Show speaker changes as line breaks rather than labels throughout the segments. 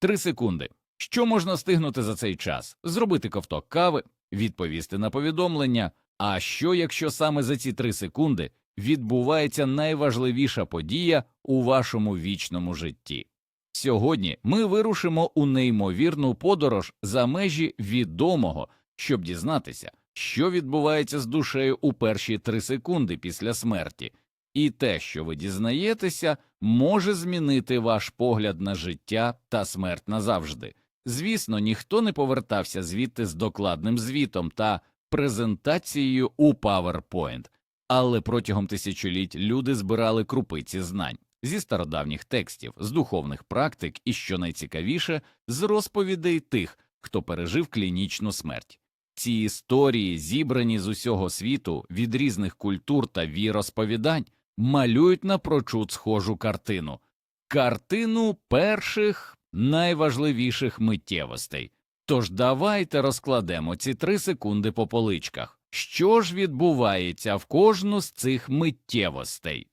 Три секунди. Що можна стигнути за цей час? Зробити ковток кави, відповісти на повідомлення. А що, якщо саме за ці три секунди відбувається найважливіша подія у вашому вічному житті? Сьогодні ми вирушимо у неймовірну подорож за межі відомого, щоб дізнатися, що відбувається з душею у перші три секунди після смерті, і те, що ви дізнаєтеся, може змінити ваш погляд на життя та смерть назавжди. Звісно, ніхто не повертався звідти з докладним звітом та презентацією у PowerPoint, але протягом тисячоліть люди збирали крупиці знань зі стародавніх текстів, з духовних практик і, що найцікавіше, з розповідей тих, хто пережив клінічну смерть. Ці історії, зібрані з усього світу від різних культур та віросповідань, малюють напрочуд схожу картину картину перших найважливіших миттєвостей. Тож давайте розкладемо ці три секунди по поличках. Що ж відбувається в кожну з цих миттєвостей?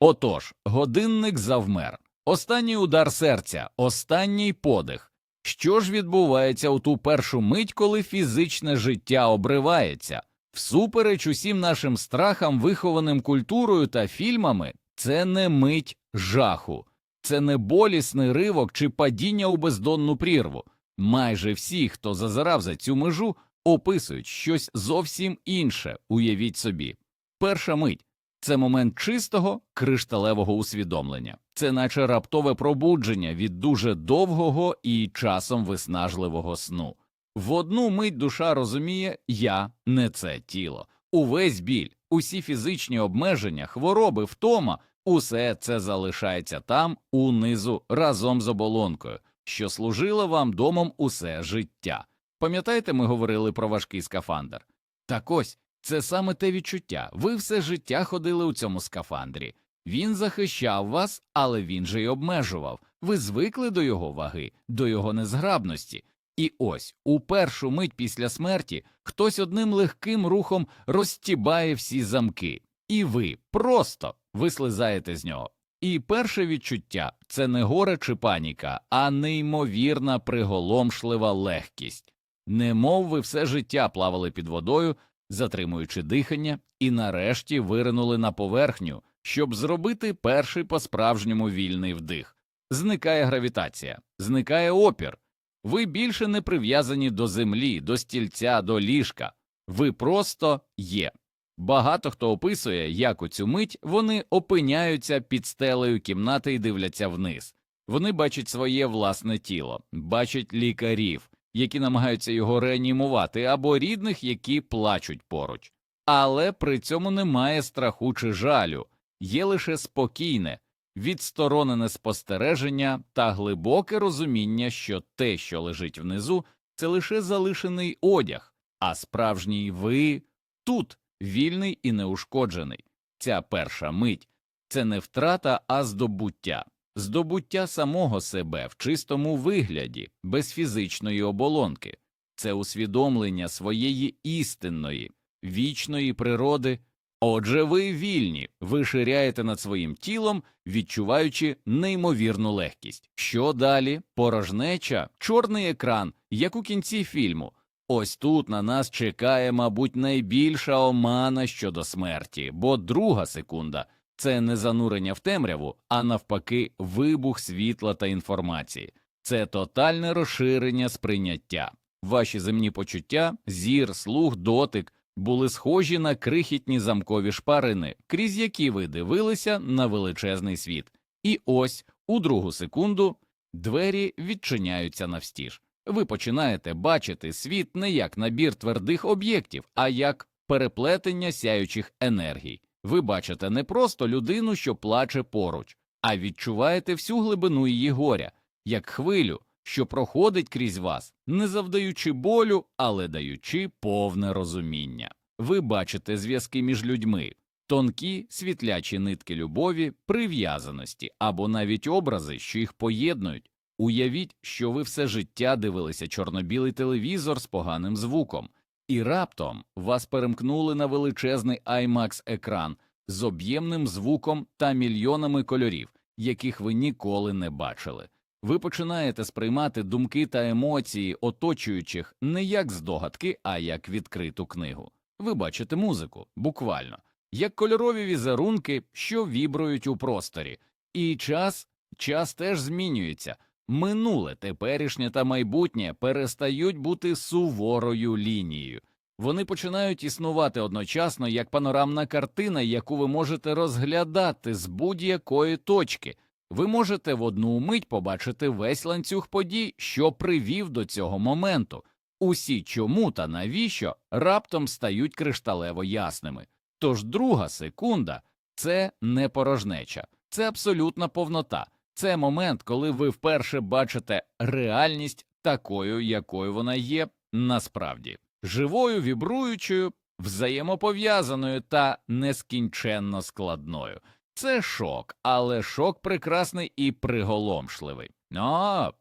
Отож, годинник завмер. Останній удар серця, останній подих. Що ж відбувається у ту першу мить, коли фізичне життя обривається? Всупереч усім нашим страхам, вихованим культурою та фільмами, це не мить жаху, це не болісний ривок чи падіння у бездонну прірву. Майже всі, хто зазирав за цю межу, описують щось зовсім інше, уявіть собі. Перша мить це момент чистого кришталевого усвідомлення, це наче раптове пробудження від дуже довгого і часом виснажливого сну. В одну мить душа розуміє я не це тіло, увесь біль, усі фізичні обмеження, хвороби, втома, усе це залишається там, унизу, разом з оболонкою, що служила вам домом усе життя. Пам'ятаєте, ми говорили про важкий скафандр? Так ось це саме те відчуття. Ви все життя ходили у цьому скафандрі. Він захищав вас, але він же й обмежував. Ви звикли до його ваги, до його незграбності. І ось у першу мить після смерті хтось одним легким рухом розтібає всі замки, і ви просто вислизаєте з нього. І перше відчуття це не горе чи паніка, а неймовірна приголомшлива легкість. Немов ви все життя плавали під водою, затримуючи дихання, і нарешті виринули на поверхню, щоб зробити перший по справжньому вільний вдих. Зникає гравітація, зникає опір. Ви більше не прив'язані до землі, до стільця, до ліжка. Ви просто є. Багато хто описує, як у цю мить вони опиняються під стелею кімнати і дивляться вниз. Вони бачать своє власне тіло, бачать лікарів, які намагаються його реанімувати, або рідних, які плачуть поруч. Але при цьому немає страху чи жалю, є лише спокійне, відсторонене спостереження та глибоке розуміння, що те, що лежить внизу, це лише залишений одяг, а справжній ви тут, вільний і неушкоджений. Ця перша мить це не втрата, а здобуття, здобуття самого себе в чистому вигляді, без фізичної оболонки, це усвідомлення своєї істинної, вічної природи. Отже, ви вільні, ви ширяєте над своїм тілом, відчуваючи неймовірну легкість. Що далі? Порожнеча, чорний екран, як у кінці фільму. Ось тут на нас чекає, мабуть, найбільша омана щодо смерті, бо друга секунда це не занурення в темряву, а навпаки, вибух світла та інформації, це тотальне розширення сприйняття. Ваші земні почуття, зір, слух, дотик були схожі на крихітні замкові шпарини, крізь які ви дивилися на величезний світ. І ось у другу секунду двері відчиняються навстіж. Ви починаєте бачити світ не як набір твердих об'єктів, а як переплетення сяючих енергій. Ви бачите не просто людину, що плаче поруч, а відчуваєте всю глибину її горя, як хвилю, що проходить крізь вас, не завдаючи болю, але даючи повне розуміння. Ви бачите зв'язки між людьми, тонкі світлячі нитки любові, прив'язаності або навіть образи, що їх поєднують. Уявіть, що ви все життя дивилися чорно-білий телевізор з поганим звуком, і раптом вас перемкнули на величезний IMAX екран з об'ємним звуком та мільйонами кольорів, яких ви ніколи не бачили. Ви починаєте сприймати думки та емоції оточуючих не як здогадки, а як відкриту книгу. Ви бачите музику, буквально, як кольорові візерунки, що вібрують у просторі. І час, час теж змінюється. Минуле, теперішнє та майбутнє перестають бути суворою лінією. Вони починають існувати одночасно як панорамна картина, яку ви можете розглядати з будь-якої точки. Ви можете в одну мить побачити весь ланцюг подій, що привів до цього моменту. Усі чому та навіщо раптом стають кришталево ясними. Тож друга секунда це не порожнеча, це абсолютна повнота. Це момент, коли ви вперше бачите реальність такою, якою вона є насправді живою, вібруючою, взаємопов'язаною та нескінченно складною. Це шок, але шок прекрасний і приголомшливий. А,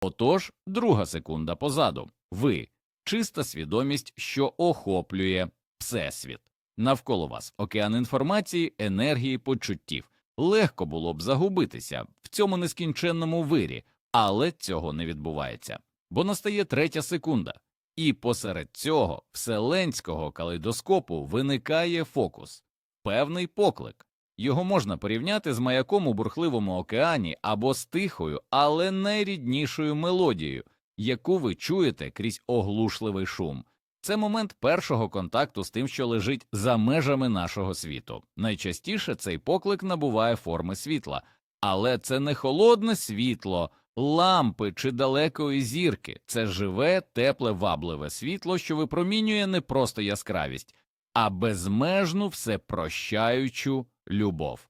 отож, друга секунда позаду. Ви чиста свідомість, що охоплює всесвіт. Навколо вас океан інформації, енергії, почуттів. Легко було б загубитися в цьому нескінченному вирі, але цього не відбувається, бо настає третя секунда, і посеред цього вселенського калейдоскопу виникає фокус, певний поклик. Його можна порівняти з маяком у бурхливому океані або з тихою, але найріднішою мелодією, яку ви чуєте крізь оглушливий шум. Це момент першого контакту з тим, що лежить за межами нашого світу. Найчастіше цей поклик набуває форми світла, але це не холодне світло, лампи чи далекої зірки, це живе, тепле, вабливе світло, що випромінює не просто яскравість, а безмежну всепрощаючу любов.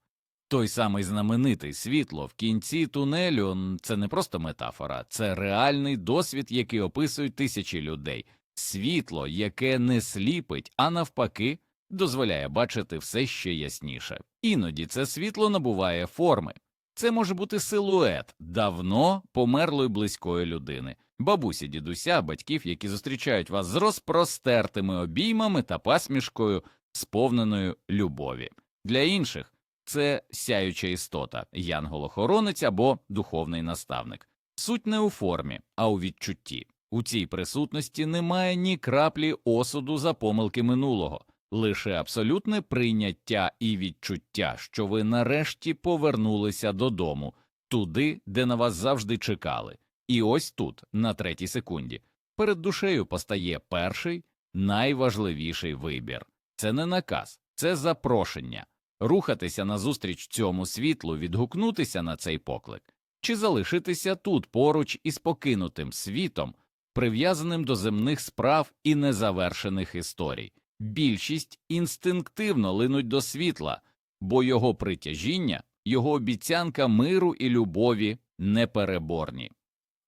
Той самий знаменитий світло в кінці тунелю це не просто метафора, це реальний досвід, який описують тисячі людей. Світло, яке не сліпить, а навпаки, дозволяє бачити все ще ясніше. Іноді це світло набуває форми. Це може бути силует давно померлої близької людини, бабусі, дідуся, батьків, які зустрічають вас з розпростертими обіймами та посмішкою, сповненою любові. Для інших це сяюча істота, янгол-охоронець або духовний наставник. Суть не у формі, а у відчутті. У цій присутності немає ні краплі осуду за помилки минулого, лише абсолютне прийняття і відчуття, що ви нарешті повернулися додому, туди, де на вас завжди чекали. І ось тут, на третій секунді, перед душею постає перший найважливіший вибір. Це не наказ, це запрошення рухатися назустріч цьому світлу, відгукнутися на цей поклик, чи залишитися тут поруч із покинутим світом, прив'язаним до земних справ і незавершених історій. Більшість інстинктивно линуть до світла, бо його притяжіння, його обіцянка миру і любові непереборні.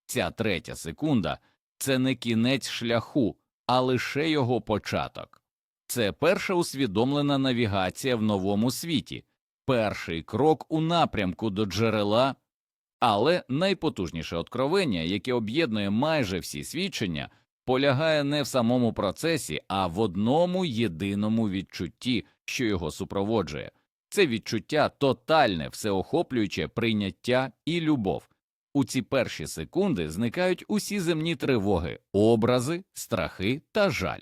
Ця третя секунда це не кінець шляху, а лише його початок. Це перша усвідомлена навігація в новому світі, перший крок у напрямку до джерела, але найпотужніше откровення, яке об'єднує майже всі свідчення, полягає не в самому процесі, а в одному єдиному відчутті, що його супроводжує. Це відчуття тотальне, всеохоплююче прийняття і любов. У ці перші секунди зникають усі земні тривоги, образи, страхи та жаль.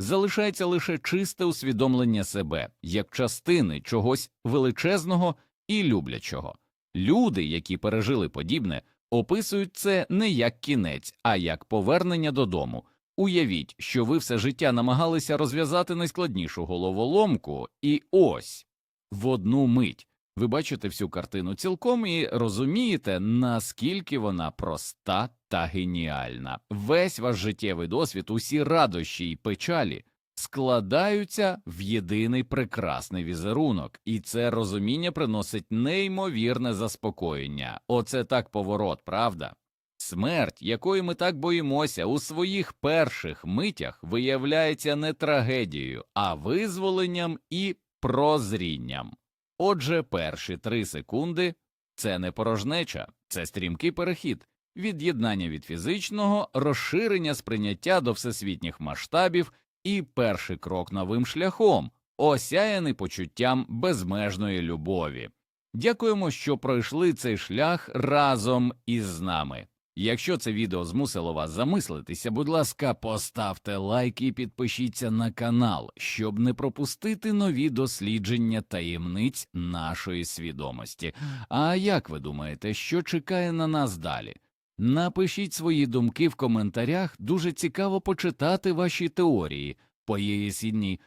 Залишається лише чисте усвідомлення себе як частини чогось величезного і люблячого. Люди, які пережили подібне, описують це не як кінець, а як повернення додому. Уявіть, що ви все життя намагалися розв'язати найскладнішу головоломку, і ось в одну мить ви бачите всю картину цілком і розумієте, наскільки вона проста та геніальна. Весь ваш життєвий досвід, усі радощі й печалі складаються в єдиний прекрасний візерунок, і це розуміння приносить неймовірне заспокоєння. Оце так поворот, правда? Смерть, якої ми так боїмося, у своїх перших митях виявляється не трагедією, а визволенням і прозрінням. Отже, перші три секунди це не порожнеча, це стрімкий перехід, від'єднання від фізичного, розширення сприйняття до всесвітніх масштабів і перший крок новим шляхом, осяяний почуттям безмежної любові. Дякуємо, що пройшли цей шлях разом із нами. Якщо це відео змусило вас замислитися, будь ласка, поставте лайк і підпишіться на канал, щоб не пропустити нові дослідження таємниць нашої свідомості. А як ви думаєте, що чекає на нас далі? Напишіть свої думки в коментарях, дуже цікаво почитати ваші теорії, поясніть